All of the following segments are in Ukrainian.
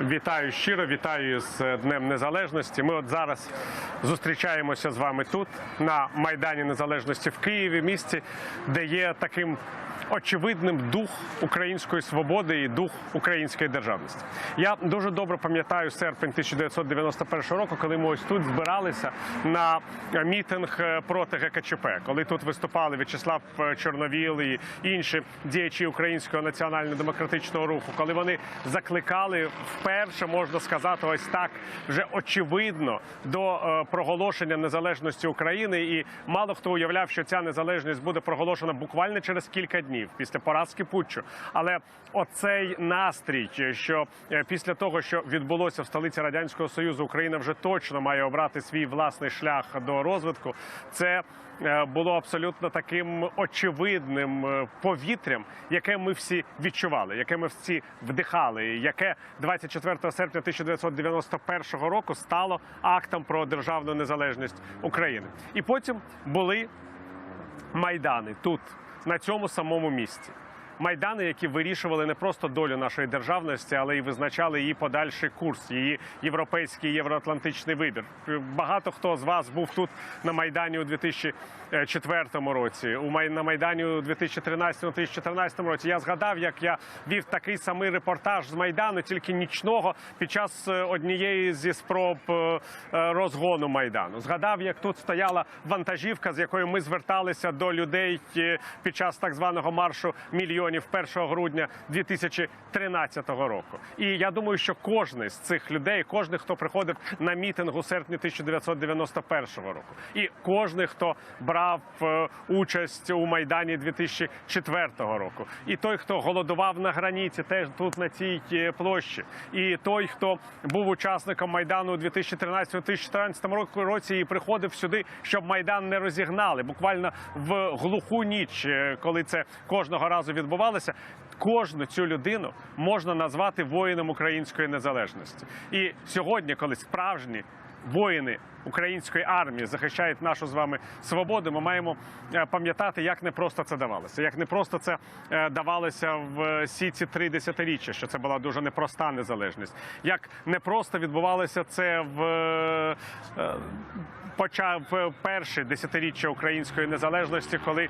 Вітаю щиро, вітаю з Днем Незалежності. Ми от зараз зустрічаємося з вами тут, на Майдані Незалежності в Києві, місті, де є таким очевидним дух української свободи і дух української державності. Я дуже добре пам'ятаю серпень 1991 року, коли ми ось тут збиралися на мітинг е, проти ГКЧП, коли тут виступали В'ячеслав е, Чорновіл і інші діячі українського національно-демократичного руху, коли вони закликали вперше, можна сказати, ось так вже очевидно до е, проголошення незалежності України. І мало хто уявляв, що ця незалежність буде проголошена буквально через кілька днів після поразки Путчу. Але оцей настрій, що е, після того, що відбулося в столиці радянського союзу, Україна вже точно має обрати свій власний шлях до розвитку. Це е, було абсолютно таким очевидним е, повітрям, яке ми всі відчували, яке ми всі вдихали, яке 24 серпня 1991 року стало актом про державну незалежність України. І потім були майдани тут, на цьому самому місці. Майдани, які вирішували не просто долю нашої державності, але й визначали її подальший курс, її європейський євроатлантичний вибір. Багато хто з вас був тут на майдані у 2004 році, у на майдані у 2013-2014 році. Я згадав, як я вів такий самий репортаж з майдану, тільки нічного під час е, однієї зі спроб е, е, розгону майдану. Згадав, як тут стояла вантажівка, з якою ми зверталися до людей під час так званого маршу мільйонів 1 грудня 2013 року. І я думаю, що кожен з цих людей, кожен, хто приходив на мітинг у серпні 1991 року, і кожен, хто брав е, участь у майдані 2004 року, і той, хто голодував на граніті, теж тут на цій е, площі, і той, хто був учасником майдану у 2013-2014 року- році і приходив сюди, щоб майдан не розігнали, буквально в глуху ніч, е, коли це кожного разу відбувалося. Кожну цю людину можна назвати воїном української незалежності. І сьогодні, коли справжні воїни української армії захищають нашу з вами свободу, ми маємо е, пам'ятати, як не просто це давалося, як не просто це е, давалося в всі ці три десятиріччя, що це була дуже непроста незалежність, як не просто відбувалося це в. е, Почав перше десятиріччя української незалежності, коли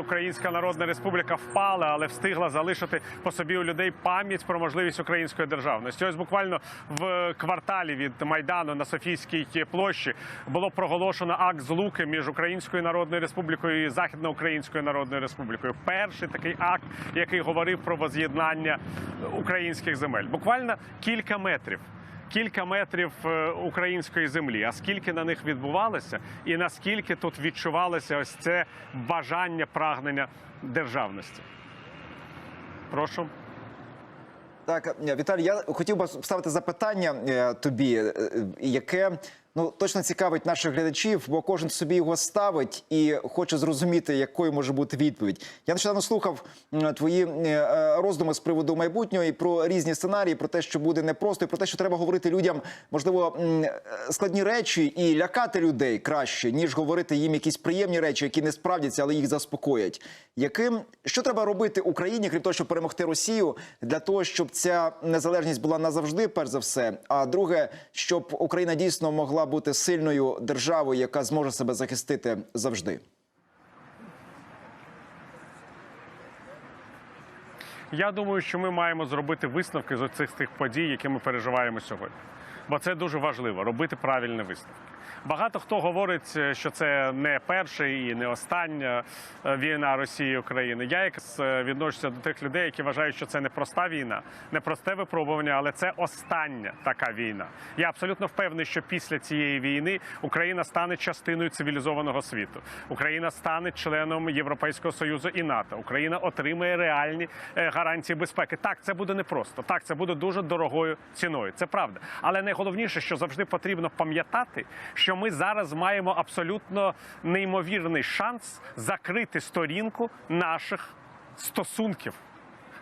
Українська Народна Республіка впала, але встигла залишити по собі у людей пам'ять про можливість української державності. Ось буквально в кварталі від майдану на Софійській площі було проголошено акт злуки між Українською Народною Республікою і Західноукраїнською Народною Республікою. Перший такий акт, який говорив про воз'єднання українських земель. Буквально кілька метрів кілька метрів е, української землі. А скільки на них відбувалося, і наскільки тут відчувалося ось це бажання прагнення державності? Прошу. Так, е, Віталій, я хотів би ставити запитання е, тобі, яке ну точно цікавить наших глядачів, бо кожен собі його ставить і хоче зрозуміти, якою може бути відповідь. Я нещодавно слухав твої е, роздуми з приводу майбутнього і про різні сценарії, про те, що буде непросто, і про те, що треба говорити людям, можливо, е, складні речі і лякати людей краще, ніж говорити їм якісь приємні речі, які не справдяться, але їх заспокоять. Яким що треба робити Україні, крім того, щоб перемогти Росію, для того, щоб ця незалежність була назавжди, перш за все. А друге, щоб Україна дійсно могла бути сильною державою, яка зможе себе захистити завжди. Я думаю, що ми маємо зробити висновки з оцих тих подій, які ми переживаємо сьогодні. Бо це дуже важливо робити правильні висновки. Багато хто говорить, е, що це не перша і не остання е, війна Росії України. Я якраз е, відношуся до тих людей, які вважають, що це не проста війна, не просте випробування, але це остання така війна. Я абсолютно впевнений, що після цієї війни Україна стане частиною цивілізованого світу. Україна стане членом Європейського союзу і НАТО. Україна отримає реальні гарантії безпеки. Так, це буде непросто. Так, це буде дуже дорогою ціною. Це правда. Але найголовніше, що завжди потрібно пам'ятати, що ми зараз маємо абсолютно неймовірний шанс закрити сторінку наших стосунків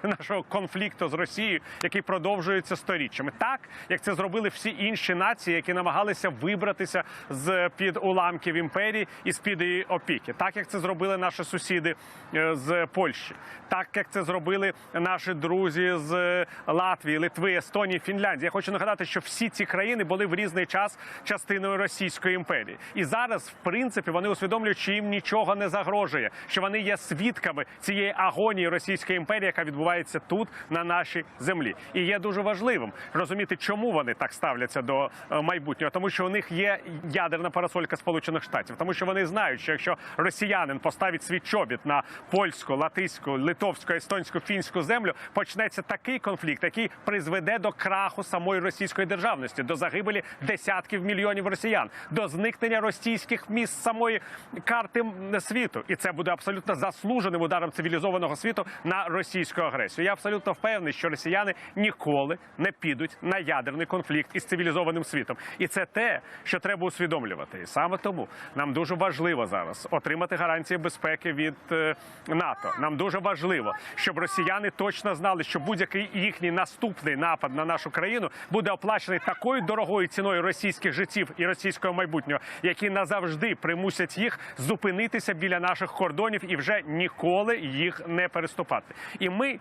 нашого конфлікту з Росією, який продовжується сторіччями, так як це зробили всі інші нації, які намагалися вибратися з під уламків імперії і з під її опіки, так як це зробили наші сусіди е, з Польщі, так як це зробили наші друзі з Латвії, Литви, Естонії, Фінляндії. Я хочу нагадати, що всі ці країни були в різний час частиною Російської імперії, і зараз, в принципі, вони усвідомлюють, що їм нічого не загрожує, що вони є свідками цієї агонії Російської імперії, яка відбувається тут на нашій землі. І є дуже важливим розуміти, чому вони так ставляться до е, майбутнього, тому що у них є ядерна парасолька Сполучених Штатів, тому що вони знають, що якщо росіянин поставить свій чобіт на польську, латиську, литовську, естонську, фінську землю, почнеться такий конфлікт, який призведе до краху самої російської державності, до загибелі десятків мільйонів росіян, до зникнення російських міст самої карти світу, і це буде абсолютно заслуженим ударом цивілізованого світу на російську агресію. Я абсолютно впевнений, що росіяни ніколи не підуть на ядерний конфлікт із цивілізованим світом, і це те, що треба усвідомлювати. І саме тому нам дуже важливо зараз отримати гарантії безпеки від е, НАТО. Нам дуже важливо, щоб росіяни точно знали, що будь-який їхній наступний напад на нашу країну буде оплачений такою дорогою ціною російських життів і російського майбутнього, які назавжди примусять їх зупинитися біля наших кордонів і вже ніколи їх не переступати. І ми.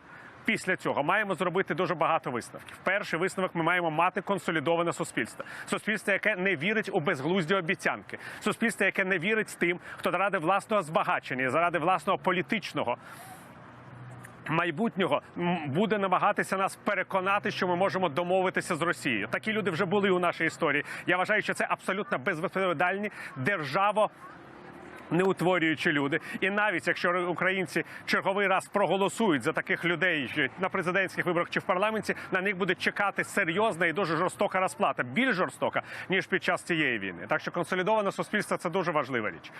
Після цього маємо зробити дуже багато висновків. Перший висновок ми маємо мати консолідоване суспільство. Суспільство, яке не вірить у безглузді обіцянки, суспільство, яке не вірить тим, хто заради власного збагачення, заради власного політичного майбутнього буде намагатися нас переконати, що ми можемо домовитися з Росією. Такі люди вже були у нашій історії. Я вважаю, що це абсолютно безвідповідальні державо. Не утворюючи люди, і навіть якщо українці черговий раз проголосують за таких людей на президентських виборах чи в парламенті, на них буде чекати серйозна і дуже жорстока розплата, більш жорстока ніж під час цієї війни. Так що консолідоване суспільство це дуже важлива річ.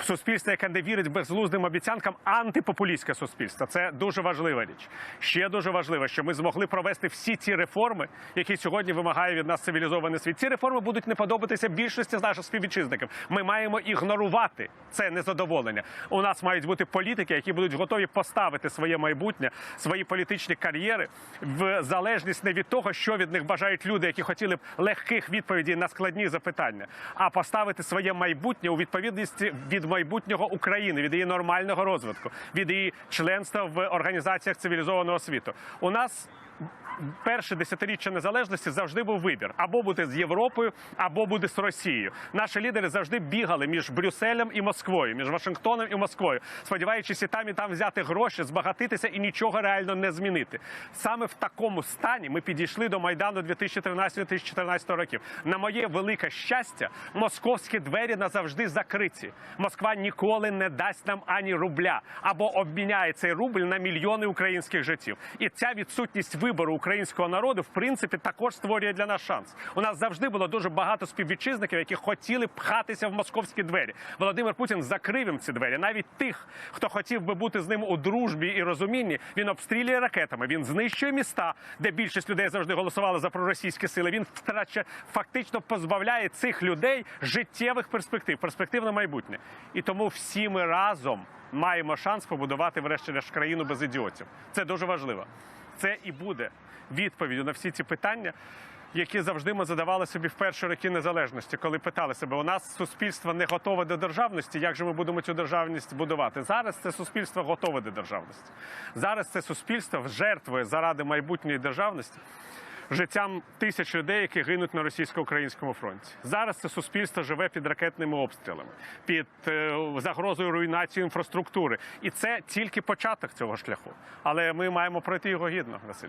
Суспільство, яке не вірить безглуздим обіцянкам, антипопулістське суспільство. Це дуже важлива річ. Ще дуже важливо, що ми змогли провести всі ці реформи, які сьогодні вимагає від нас цивілізований світ. Ці реформи будуть не подобатися більшості з наших співвітчизників. Ми маємо ігнорувати це незадоволення. У нас мають бути політики, які будуть готові поставити своє майбутнє, свої політичні кар'єри в залежність не від того, що від них бажають люди, які хотіли б легких відповідей на складні запитання, а поставити своє майбутнє у відповідності від майбутнього України, від її нормального розвитку, від її членства в організаціях цивілізованого світу. У нас перше десятиріччя незалежності завжди був вибір або бути з Європою, або бути з Росією. Наші лідери завжди бігали між Брюсселем і Москвою, між Вашингтоном і Москвою, сподіваючись і там і там взяти гроші, збагатитися і нічого реально не змінити. Саме в такому стані ми підійшли до майдану 2013-2014 років. На моє велике щастя, московські двері назавжди закриті. Москва ніколи не дасть нам ані рубля або обміняє цей рубль на мільйони українських життів. І ця відсутність вибору українського народу, в принципі, також створює для нас шанс. У нас завжди було дуже багато співвітчизників, які хотіли пхатися в московські двері. Володимир Путін закрив їм ці двері. Навіть тих, хто хотів би бути з ним у дружбі і розумінні, він обстрілює ракетами. Він знищує міста, де більшість людей завжди голосували за проросійські сили. Він втрачає фактично позбавляє цих людей життєвих перспектив, перспектив на майбутнє. І тому всі ми разом маємо шанс побудувати врешті-решт країну без ідіотів. Це дуже важливо. Це і буде відповіддю на всі ці питання, які завжди ми задавали собі в перші роки незалежності, коли питали себе, у нас суспільство не готове до державності. Як же ми будемо цю державність будувати? Зараз це суспільство готове до державності. Зараз це суспільство жертвує заради майбутньої державності. Життям тисяч людей, які гинуть на російсько-українському фронті. Зараз це суспільство живе під ракетними обстрілами, під е, загрозою руйнації інфраструктури, і це тільки початок цього шляху. Але ми маємо пройти його гідно, Василь.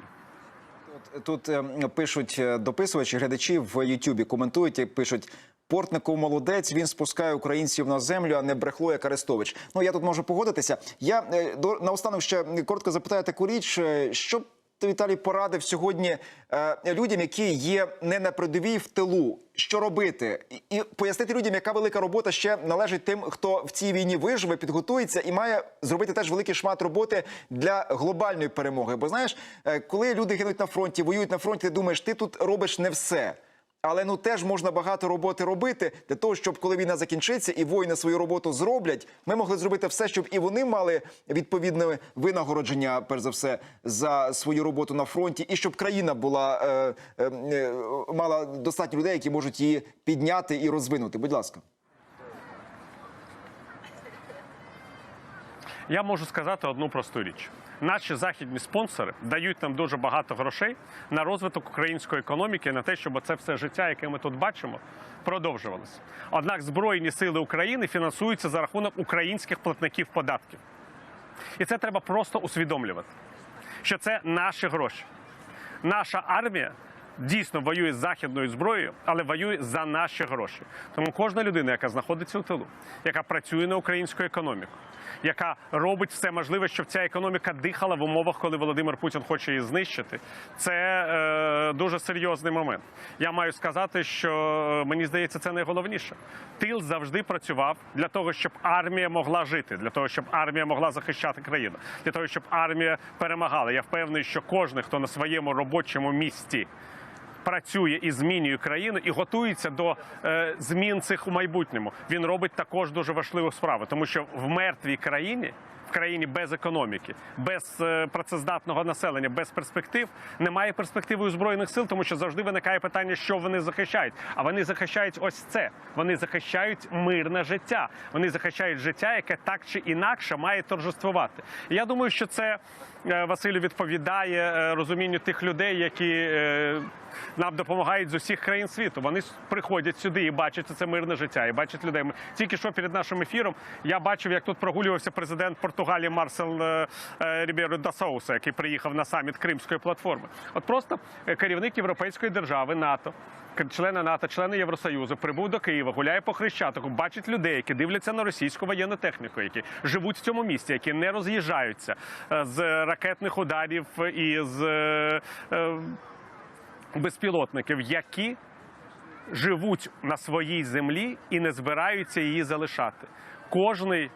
Тут, тут е, пишуть е, дописувачі, глядачі в Ютубі коментують і пишуть. Портников молодець, він спускає українців на землю, а не брехло, як Арестович. Ну я тут можу погодитися. Я до наостанок ще коротко запитаю таку річ, що Віталій порадив сьогодні е, людям, які є не на передовій в тилу, що робити, і, і пояснити людям, яка велика робота ще належить тим, хто в цій війні виживе, підготується і має зробити теж великий шмат роботи для глобальної перемоги. Бо знаєш, е, коли люди гинуть на фронті, воюють на фронті, ти думаєш, ти тут робиш не все. Але ну теж можна багато роботи робити для того, щоб коли війна закінчиться і воїни свою роботу зроблять, ми могли зробити все, щоб і вони мали відповідне винагородження, перш за все, за свою роботу на фронті, і щоб країна була е, е, е, мала достатньо людей, які можуть її підняти і розвинути. Будь ласка. Я можу сказати одну просту річ: наші західні спонсори дають нам дуже багато грошей на розвиток української економіки, на те, щоб це все життя, яке ми тут бачимо, продовжувалося. Однак збройні сили України фінансуються за рахунок українських платників податків. І це треба просто усвідомлювати, що це наші гроші. Наша армія дійсно воює з західною зброєю, але воює за наші гроші. Тому кожна людина, яка знаходиться у тилу, яка працює на українську економіку, яка робить все можливе, щоб ця економіка дихала в умовах, коли Володимир Путін хоче її знищити, це е, дуже серйозний момент. Я маю сказати, що е, мені здається, це найголовніше. Тил завжди працював для того, щоб армія могла жити, для того, щоб армія могла захищати країну, для того, щоб армія перемагала. Я впевнений, що кожен, хто на своєму робочому місці працює і змінює країну і готується до е, змін цих у майбутньому. Він робить також дуже важливу справу, тому що в мертвій країні. В країні без економіки, без е, працездатного населення, без перспектив немає перспективи у збройних сил, тому що завжди виникає питання, що вони захищають. А вони захищають ось це. Вони захищають мирне життя. Вони захищають життя, яке так чи інакше має торжествувати. І я думаю, що це е, Василю відповідає розумінню тих людей, які нам допомагають з усіх країн світу. Вони приходять сюди і бачать це мирне життя, і бачать людей. Ми- Тільки що перед нашим ефіром я бачив, як тут прогулювався президент Португалії Марсел е, е, Рібєро да Соуса, який приїхав на саміт Кримської платформи. От просто е, керівник європейської держави НАТО. Члени НАТО, члени Євросоюзу прибув до Києва, гуляє по Хрещатику, бачить людей, які дивляться на російську воєнну техніку, які живуть в цьому місті, які не роз'їжджаються з ракетних ударів і з безпілотників, які живуть на своїй землі і не збираються її залишати. Кожний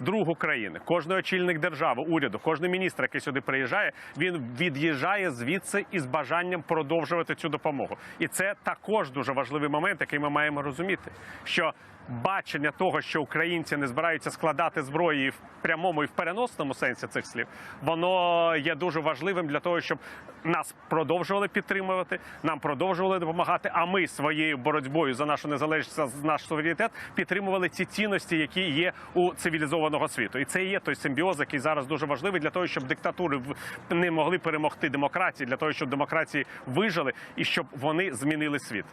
друг України, кожний очільник держави, уряду, кожний міністр, який сюди приїжджає, він від'їжджає звідси із бажанням продовжувати цю допомогу. І це також дуже важливий момент, який ми маємо розуміти, що бачення того, що українці не збираються складати зброї в прямому і в переносному сенсі цих слів, воно є дуже важливим для того, щоб нас продовжували підтримувати, нам продовжували допомагати. А ми своєю боротьбою за нашу незалежність, за наш суверенітет підтримували ці цінності, які є у цивілізованого світу. І це є той симбіоз, який зараз дуже важливий для того, щоб диктатури не могли перемогти демократії, для того, щоб демократії вижили і щоб вони змінили світ.